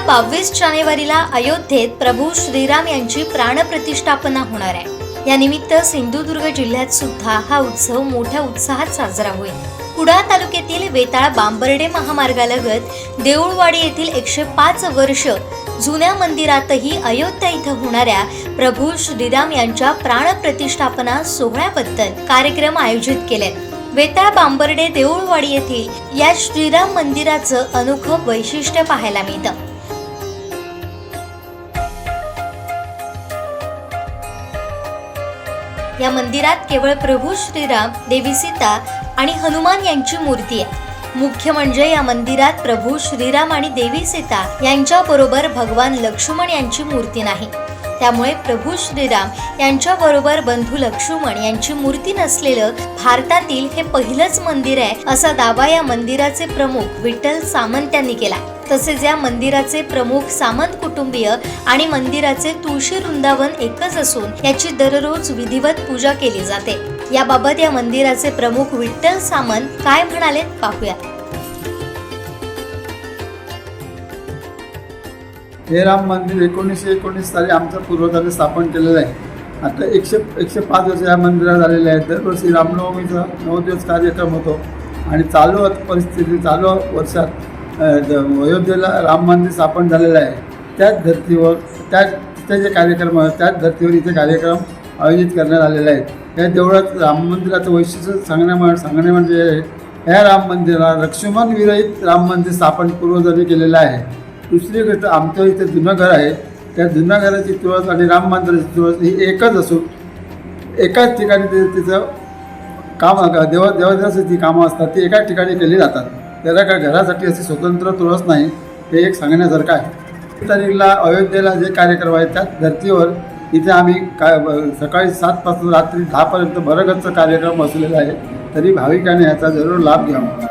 बावीस जानेवारीला अयोध्येत प्रभू श्रीराम यांची प्राणप्रतिष्ठापना होणार आहे. या निमित्त सिंधुदुर्ग जिल्ह्यात सुद्धा हा उत्सव मोठ्या उत्साहात साजरा होईल. कुडाळ तालुक्यातील वेताळ बांबर्डे महामार्गालगत देऊळवाडी येथील एकशे पाच वर्ष जुन्या मंदिरातही अयोध्या इथं होणाऱ्या प्रभू श्रीराम यांच्या प्राणप्रतिष्ठापना सोहळ्याबद्दल कार्यक्रम आयोजित केले. वेताळ बांबर्डे देऊळवाडी येथील या श्रीराम मंदिराचं अनोखं वैशिष्ट्य पाहायला मिळतं. या मंदिरात केवळ प्रभू श्रीराम देवी सीता आणि हनुमान यांची मूर्ती आहे. मुख्य म्हणजे या मंदिरात प्रभू श्रीराम आणि देवी सीता यांच्या बरोबर भगवान लक्ष्मण यांची मूर्ती नाही. त्यामुळे प्रभू श्रीराम यांच्या बरोबर बंधू लक्ष्मण यांची मूर्ती नसलेलं भारतातील हे पहिलंच मंदिर आहे असा दावा या मंदिराचे प्रमुख विठ्ठल सामंत यांनी केला. तसेच या मंदिराचे प्रमुख सामंत कुटुंबीय आणि मंदिराचे तुळशी वृंदावन एकच असून याची दररोज विधिवत पूजा केली जाते. याबाबत या मंदिराचे प्रमुख विठ्ठल सामंत काय म्हणाले पाहूया. हे राम मंदिर एकोणीसशे एकोणीस साली आमच्या पूर्वजांनी स्थापन केलेलं आहे. आता एकशे एकशे पाच वर्ष या मंदिरात झालेले आहेत. दरवर्षी रामनवमीचा नऊ दिवस कार्यक्रम होतो. आणि चालू परिस्थिती चालू वर्षात अयोध्येला राम मंदिर स्थापन झालेलं आहे. त्याच धर्तीवर त्याच तिथे जे कार्यक्रम त्याच धर्तीवर इथे कार्यक्रम आयोजित करण्यात आलेले आहेत. या देवळात राम मंदिराचं वैशिष्ट्य सांगण्या म्हण- सांगणे म्हणजे या राम मंदिराला लक्ष्मण विरहित राम मंदिर स्थापन पूर्वजांनी केलेलं आहे. दुसरी गोष्ट आमच्या इथे जुनं घर आहे. त्या जुन्या घराची तुळस आणि राम मंदिराची तुळस ही एकच असून एकाच ठिकाणी ते तिचं काम देवा जी कामं असतात ती एकाच ठिकाणी केली जातात. त्याला काय घरासाठी अशी स्वतंत्र तुळस नाही हे एक सांगण्यासारखं आहे. तारीखला अयोध्येला जे कार्यक्रम आहेत त्यात धर्तीवर इथे आम्ही काय सकाळी सातपासून रात्री दहापर्यंत भरगच्च कार्यक्रम असलेला आहे तरी भाविकांनी याचा जरूर लाभ घ्यावा.